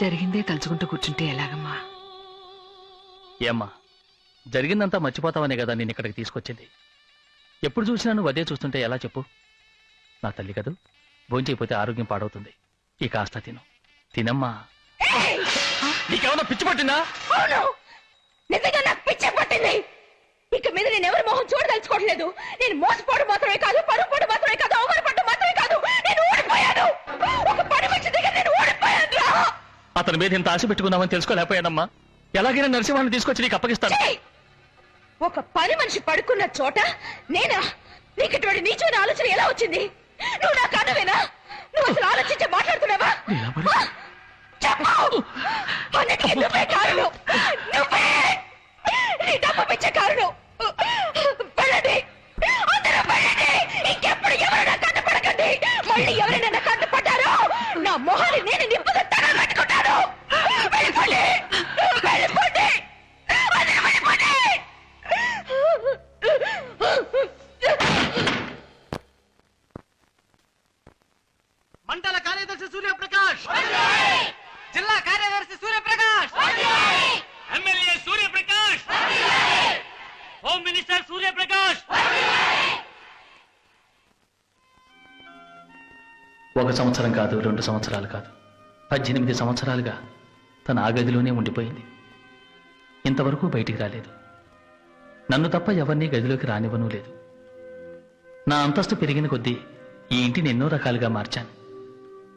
జరిగిందే తలుచుకుంటూ కూర్చుంటే ఎలాగమ్మా? ఏమ్మా జరిగిందంతా మర్చిపోతావనే కదా నేను ఇక్కడికి తీసుకొచ్చింది. ఎప్పుడు చూసినా నువ్వు అదే చూస్తుంటే ఎలా చెప్పు? నా తల్లి కదూ భోంచేయపోతే ఆరోగ్యం పాడవుతుంది. ఈ కాస్త తిను. తినమ్మా. నీకేమన్నా పిచ్చి పట్టిందా? నిజంగా నాకు పిచ్చ పట్టింది. ఇక మీద నేను ఎవరి మొహం చూడదలుచుకోవట్లేదు. నేను మోసపోవడం మాత్రమే కాదు పరుపుడు మాత్రమే కాదు అవమానపడడం మాత్రమే కాదు. నేను ఓడిపోయాను ఒక పని మనిషి దగ్గర నేను ఓడిపోయాను అతని మీద ఇంత ఆశ పెట్టుకున్నామని తెలుసుకోలేకపోయానమ్మా. ఎలాగైనా నరసింహాన్ని తీసుకొచ్చి నీకు అప్పగిస్తాను! ఒక పని మనిషి పడుకున్న చోట నేనా? నీకు ఇటువంటి నీచమైన ఆలోచన ఎలా వచ్చింది? నువ్వు నా కన్నవేనా? నువ్వు అసలు ఆలోచించి మాట్లాడుతున్నావా? ఇలా మరి? ఆ? చెప్పు! అన్నిటికీ నువ్వే కారణం. నువ్వే! నీ డబ్బు పిచ్చే కారణం. వెళ్ళండి అందరూ వెళ్ళండి. Home minister Suryaprakash! ఒక సంవత్సరం కాదు రెండు సంవత్సరాలు కాదు. పద్దెనిమిది సంవత్సరాలుగా తన ఆ గదిలోనే ఉండిపోయింది. ఇంతవరకు బయటికి రాలేదు. నన్ను తప్ప ఎవరినీ గదిలోకి రానివ్వనూ లేదు. నా అంతస్తు పెరిగిన కొద్దీ ఈ ఇంటిని ఎన్నో రకాలుగా మార్చాను.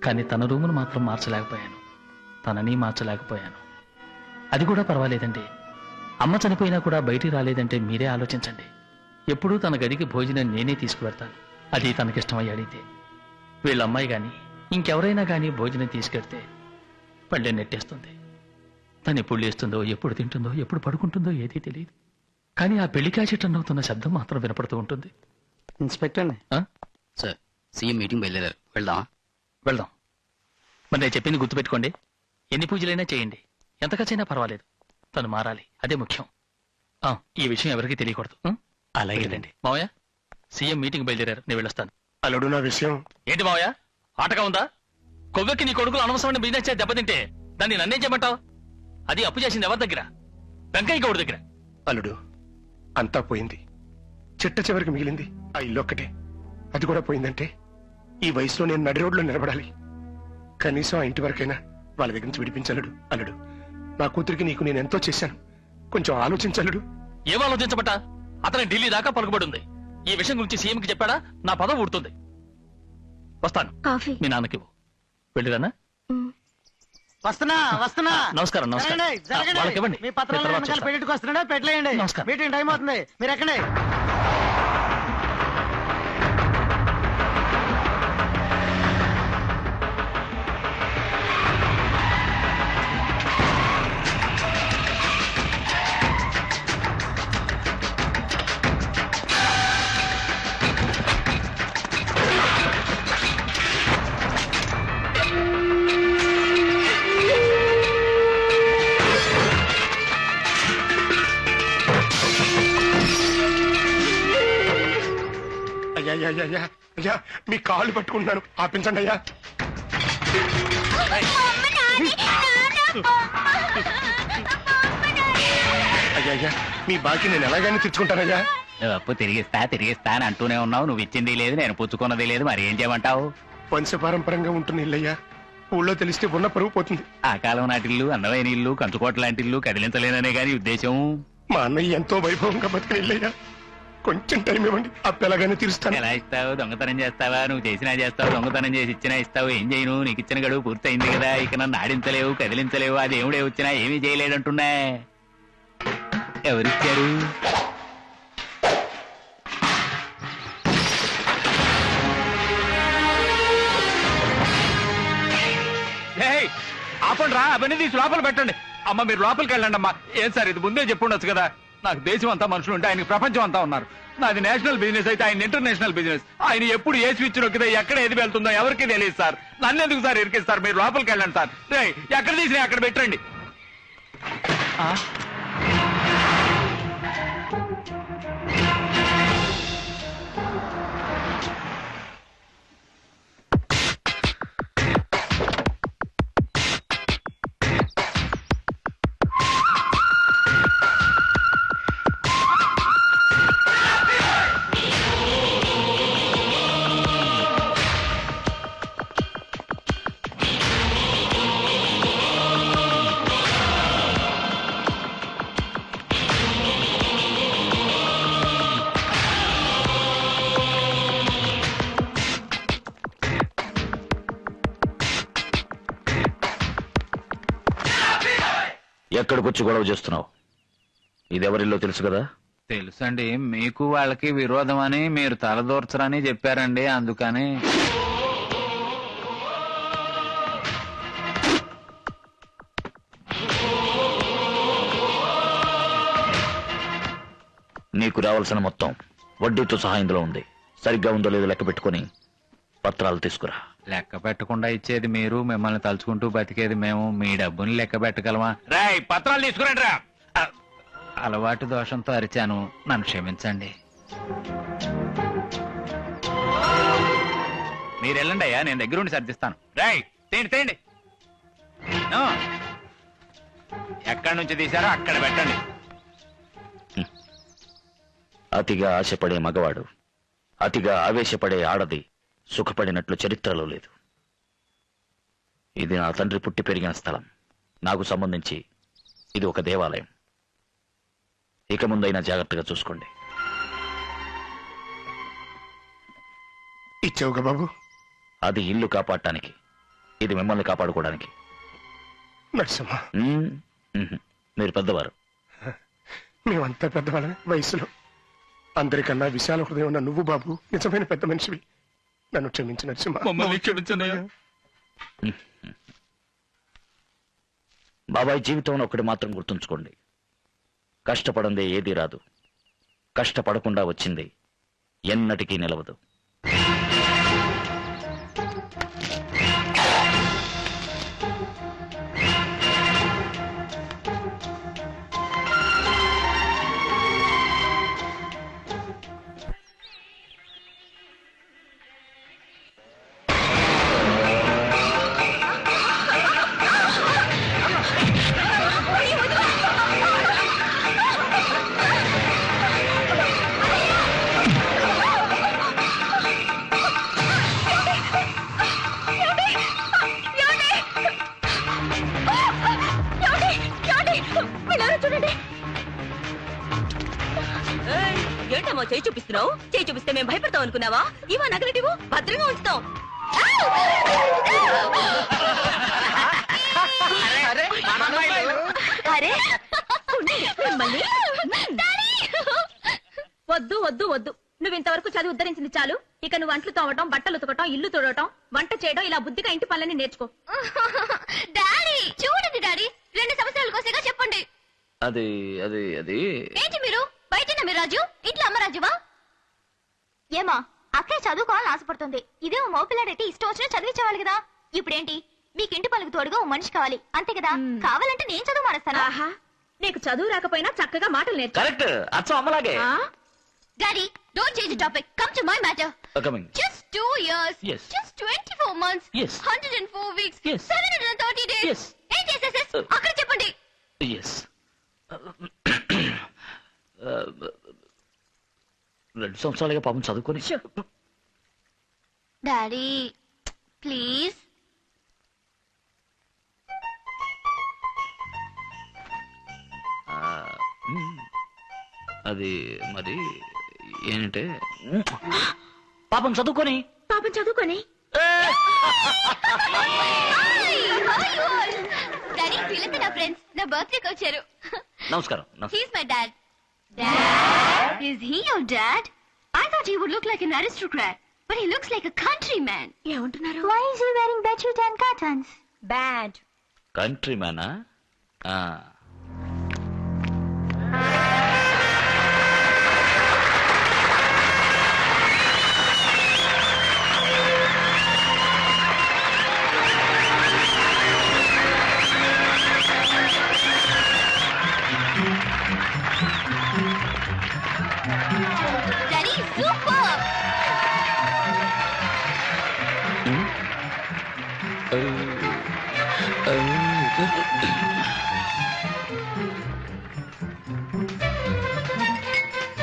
కానీ తన రూమును మాత్రం మార్చలేకపోయాను. తనని మార్చలేకపోయాను. అది కూడా పర్వాలేదండి. అమ్మ చనిపోయినా కూడా బయటికి రాలేదంటే మీరే ఆలోచించండి. ఎప్పుడూ తన గదికి భోజనం నేనే తీసుకువెడతాను. అది తనకిష్టమై అడిగితే వీళ్ళ అమ్మాయి గాని ఇంకెవరైనా గాని భోజనం తీసుకెడితే పళ్ళె నెట్టేస్తుంది. తను ఎప్పుడు లేస్తుందో ఎప్పుడు తింటుందో ఎప్పుడు పడుకుంటుందో ఏదీ తెలియదు. కానీ ఆ పెళ్ళి కాచేటన్ అవుతున్న శబ్దం మాత్రం వినపడుతూ ఉంటుంది. ఇన్స్పెక్టర్? సార్ సీఎం మీటింగ్ బయలుదేరారు. వెళ్దామా? వెళ్దాం. మరి నేను చెప్పింది గుర్తుపెట్టుకోండి. ఎన్ని పూజలైనా చేయండి. ఎంత ఖర్చైనా పర్వాలేదు. తను మారాలి. అదే ముఖ్యం. ఆ, ఈ విషయం ఎవరికీ తెలియకూడదు. ఆ? అలాగే వెళ్ళండి మావయ్య సీఎం మీటింగ్ బయలుదేరారు. నేను వెళ్ళొస్తాను. అల్లుడు నా విషయం? ఏంటి మావయ్య? ఆటగా ఉందా? కొవ్వెక్కి నీ కొడుకులు అనవసరమైన బిజినెస్ చేసి దెబ్బతింటే దాన్ని నన్నేం చేయమంటావు? అది అప్పు చేసింది ఎవరి దగ్గర? వెంకయ్య గౌడ్ దగ్గర. అల్లుడు అంతా పోయింది. చిట్ట చివరికి మిగిలింది. ఆ ఇల్లు ఒక్కటే. అది కూడా పోయిందంటే ఈ వయసులో నేను నడి రోడ్లో నిలబడాలి. కనీసం ఆ ఇంటి వరకైనా వాళ్ళ దగ్గర నుంచి విడిపించలుడు అల్లుడు. నా కూతురికి నీకు నేను ఎంతో చేశాను. కొంచెం ఆలోచించలుడు. ఏం ఆలోచించబట్ట అతని ఢిల్లీ దాకా పలుకుబడి ఉంది ఈ విషయం గురించి సీఎం కి చెప్పాడా? నా పదం ఊడుతుంది. వస్తాను. కాఫీ. మీ నాన్నకి. వెళ్ళిరానా? వస్తున్నా వస్తున్నా. నమస్కారం నమస్కారం. జరగండి, జరగండి. వాళ్ళకి ఇవ్వండి. మీ పత్రాలు. పెళ్ళికి వస్తున్నాడా? పెట్టలేయండి. నమస్కారం. మీటింగ్ టైం అవుతుంది. మీరు ఎక్కండి అయ్యా అయ్యా అయ్యా, అయ్యా అయ్యా మీ కాళ్ళు పట్టుకుంటున్నాను. ఆపించండి అయ్యా. అయ్యా అయ్యా మీ బాకీ నేను ఎలాగైనా తెచ్చుకుంటానయ్యా నువ్వు అప్పు తిరిగిస్తా తిరిగిస్తా అని అంటూనే ఉన్నావు. నువ్వు ఇచ్చింది లేదు నేను పుచ్చుకున్నది లేదు. మరి ఏం చేయమంటావు? వంశపారంపరంగా ఉంటుంది ఇల్లయ్యా ఊళ్ళో తెలిస్తే ఉన్న పరుగు పోతుంది. ఆ కాలం నాటి ఇల్లు అందమైన ఇల్లు కంచుకోట లాంటి ఇల్లు కదిలించలేననే గాని ఉద్దేశం. మా అన్నయ్య ఎంతో వైభవంగా బతికిన ఇల్లయ్యా. కొంచెం టైం ఇవ్వండి. అప్పు ఎలాగైనా తీరుస్తాను. ఎలా ఇస్తావు? దొంగతనం చేస్తావా? నువ్వు చేసినా చేస్తావు దొంగతనం చేసి ఇచ్చినా ఇస్తావు. ఏం చేయను? నీకు ఇచ్చిన గడువు పూర్తయింది కదా. ఇక నన్ను ఆడించలేవు కదిలించలేవు. అది దేవుడే వచ్చినా ఏమీ చేయలేడంటున్నా ఎవరిచ్చారు ఆపండి రా అవన్నీ తీసి లోపల పెట్టండి. అమ్మ మీరు లోపలికి వెళ్ళండి అమ్మా ఏం సార్ ఇది ముందే చెప్పుండొచ్చు కదా. నాకు దేశం అంతా మనుషులు ఉంటే ఆయనకి ప్రపంచం అంతా ఉన్నారు. నాది నేషనల్ బిజినెస్ అయితే ఆయన ఇంటర్నేషనల్ బిజినెస్. ఆయన ఎప్పుడు ఏ స్విచ్ నొక్కితే ఎక్కడ ఏది వెళ్తుందో ఎవరికి తెలియదు సార్. నన్ను ఎందుకు సార్ ఇరికిస్తారు? మీరు లోపలికి వెళ్ళండి సార్. ఎక్కడ తీసినా అక్కడ పెట్టండి. ఎక్కడికొచ్చి గొడవ చేస్తున్నావు? ఇదెవరిల్లో తెలుసు కదా? తెలుసండి. మీకు వాళ్ళకి విరోధం అని మీరు తలదూర్చరని చెప్పారండి. అందుకని నీకు రావాల్సిన మొత్తం వడ్డీతో సహా ఇందులో ఉంది. సరిగ్గా ఉందో లేదో లెక్క పెట్టుకొని పత్రాలు తీసుకురా. లెక్క పెట్టకుండా ఇచ్చేది మీరు మిమ్మల్ని తలుచుకుంటూ బతికేది మేము మీ డబ్బుని లెక్క పెట్టగలమా? రాయ్ పత్రాలు తీసుకురండి రా. అలవాటు దోషంతో అరిచాను. నన్ను క్షమించండి. మీరు వెళ్ళండి అయ్యా నేను దగ్గరుండి సర్దిస్తాను. రాయ్ తేండి తేండి నో. ఎక్కడి నుంచి తీసారో అక్కడ పెట్టండి. అతిగా ఆశపడే మగవాడు అతిగా ఆవేశపడే ఆడది సుఖపడినట్లు చరిత్రలో లేదు. ఇది నా తండ్రి పుట్టి పెరిగిన స్థలం. నాకు సంబంధించి ఇది ఒక దేవాలయం. ఇక ముందైనా జాగ్రత్తగా చూసుకోండి. ఇచ్చావుగా బాబు? అది ఇల్లు కాపాడటానికి. ఇది మిమ్మల్ని కాపాడుకోవడానికి. నరసింహ. మ్మ్. మ్మ్. మీరు పెద్దవారు. మేమంతా పెద్దవాళ్ళమే వయసులో. అందరికన్నా విశాల హృదయం ఉన్న నువ్వు బాబు నిజమైన పెద్ద మనిషివి. నన్ను క్షమించు నరసింహ మమ్మల్ని క్షమించండి బాబాయ్ జీవితంలో ఒకటి మాత్రం గుర్తుంచుకోండి. కష్టపడందే ఏదీ రాదు. కష్టపడకుండా వచ్చింది ఎన్నటికీ నిలవదు. భయపడతాం అనుకున్నావా? ఇవా నగలటివు భద్రంగా ఉంచుతాం అరే ఉండండి, మిమ్మల్ని. వద్దు వద్దు వద్దు. నువ్వు ఇంతవరకు చదివి ఉద్ధరించింది చాలు. ఇక నువ్వు అంట్లు తోవటం బట్టలు ఉతకటం ఇల్లు తుడవటం వంట చేయడం ఇలా బుద్ధిగా ఇంటి పనులని నేర్చుకో. డాడీ చూడండి డాడీ. రెండు సంవత్సరాల కోసేగా చెప్పండి. అది అది అది. ఏంటి మీరు? బయట మీ రాజు? ఇంట్లో అమ్మ రాజువా? ఏమా అక్కడే చదువుకోవాలని ఆశపడుతుంది. ఇదే ఓ మోపిల్లాడైతే ఇష్టం వచ్చినా చదివించేవాళ్ళు కదా. ఇప్పుడేంటి? మీకు ఇంటి పనులకు తోడుగా ఓ మనిషి కావాలి. అంతే కదా? కావాలంటే నేను చదువు మానేస్తాను. ఆహా. నీకు చదువు రాకపోయినా చక్కగా మాటలు నేర్చు. కరెక్ట్. అచ్చం అమ్మలాగే. ఆ? Daddy don't change topic come to my matter coming just two years Yes. Just twenty four months Yes. Weeks Yes. Days Yes. ఏం చేసేసేస్ Uh. అక్కడ చెప్పండి. ఎస్ రెండు సంవత్సరాలుగా పాపం చదువుకొని. Daddy please. అది మరి ఏంటంటే పాపం చదువుకొని. పాపం చదువుకొని. డాడీ వీళ్ళంతా నా ఫ్రెండ్స్. నా బర్త్డేకి వచ్చారు. నమస్కారం నమస్కారం. He's my dad. dad is he your dad I thought he would look like an aristocrat but he looks like a country man ఏమంటున్నారు why is he wearing bedsheet and curtains bad country మ్యానా